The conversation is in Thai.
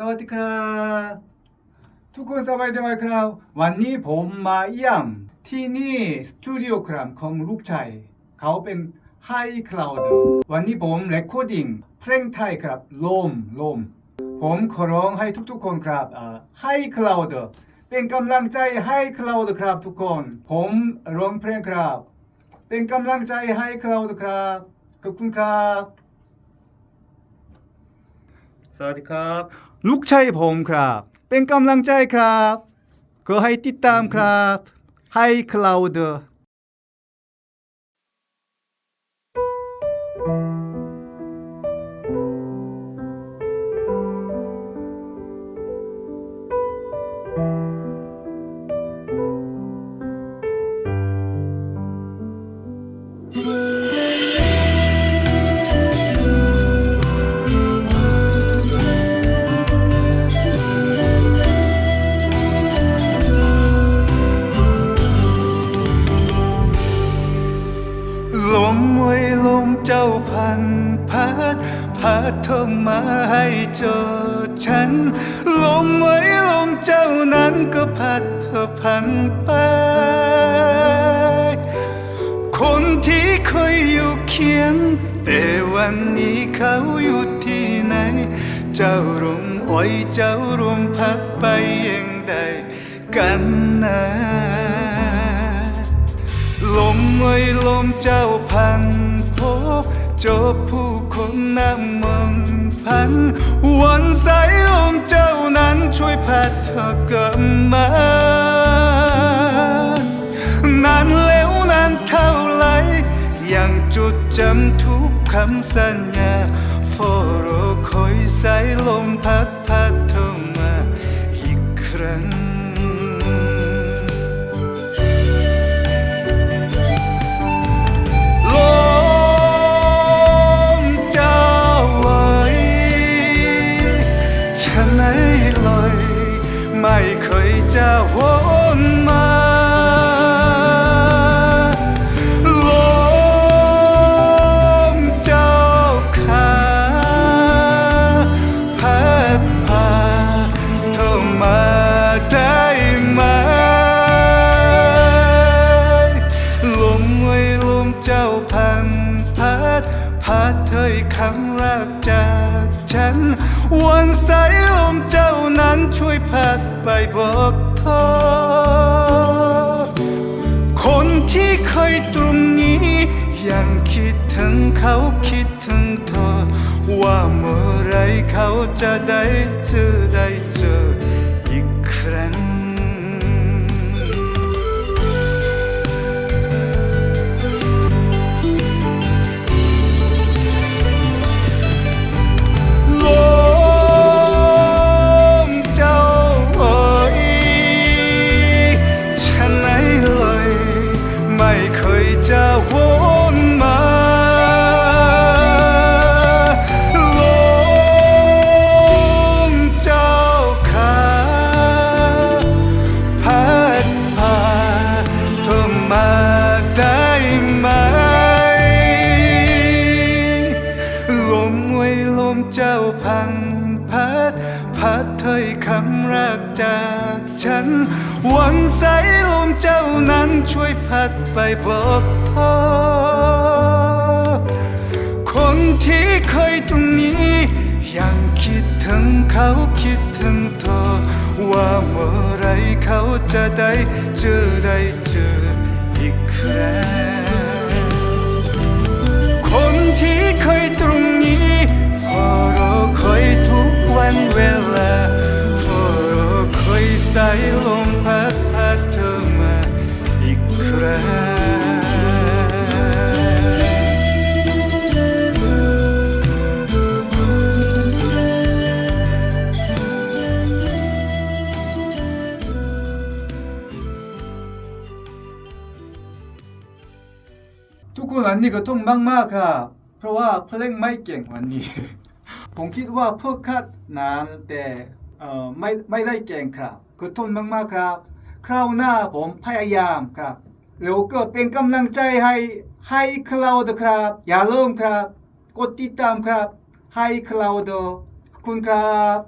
สวัสดีครับ ทุกคนสบายดีไหมครับ วันนี้ผมมาเยี่ยมที่นี่สตูดิโอครับของลูกชายเขาเป็นไฮคลาวด์วันนี้ผมเรคคอร์ดิ้งเพลงไทยครับลมลมผมขอร้องให้ทุกๆคนครับไฮคลาวด์เป็นกำลังใจให้คลาวด์ครับทุกคน ผมร้องเพลงครับ เป็นกำลังใจให้คลาวด์ครับขอบคุณครับ สวัสดีครับ ลูกชายผมครับ เป็นกำลังใจครับ ก็ให้ติดตามครับ ให้คลาวด์ พัดเธอมาให้เจอฉัน ลมไว้ลมเจ้านั้นก็พัดเธอพันไป คนที่เคยอยู่เคียง แต่วันนี้เขาอยู่ที่ไหน เจ้าลมอ้อยเจ้าลมพัดไปยังใดกันนะลมเอ้ยลมเจ้าพันพบเจบผู้ คนน้ำมนต์พันวันสายลมเจ้านั้นช่วยพัดเธอกลับมานานแล้วนานเท่าไหรยังจดจำทุกคำสัญญาเฝ้ารอคอยสายลมพัดพัด พันพัดพัดเธอคำรักจากฉัน วันสายลมเจ้านั้นช่วยพัดไปบอกโทษคนที่เคยตรงนี้ ยังคิดถึงเขาคิดถึงเธอ ว่าเมื่อไรเขาจะได้เจอได้เจออีกครั้ง เจ้าพันพัด พัดเธอคำรักจากฉัน หวันสายลมเจ้านั้นช่วยพัดไปบอกโทษคนที่เคยตรงนี้ ยังคิดถึงเขาคิดถึงเธอ ว่าเมื่อไรเขาจะได้เจอได้เจออีกครั้งคนที่เคยตรงนี้ ฝ้ารอคอยทุกวันเวลาเฝ้ารอคอยสายลมพัดพัดเธอมาอีกครั้งทุกคนวันนี้ก็ต้องมากๆครับเพราะว่าเพลงไม่เก่งวันนี้ ผมคิดว่าเพื่อคัดนานแต่เอ่อไม่ไม่ได้เก่งครับก็ทนมากมากๆครับ คราวหน้าผมพยายามครับ แล้วก็เป็นกำลังใจให้ให้คลาวด์ครับ อย่าลืมครับ กดติดตามครับให้คลาวด์ขอบคุณครับ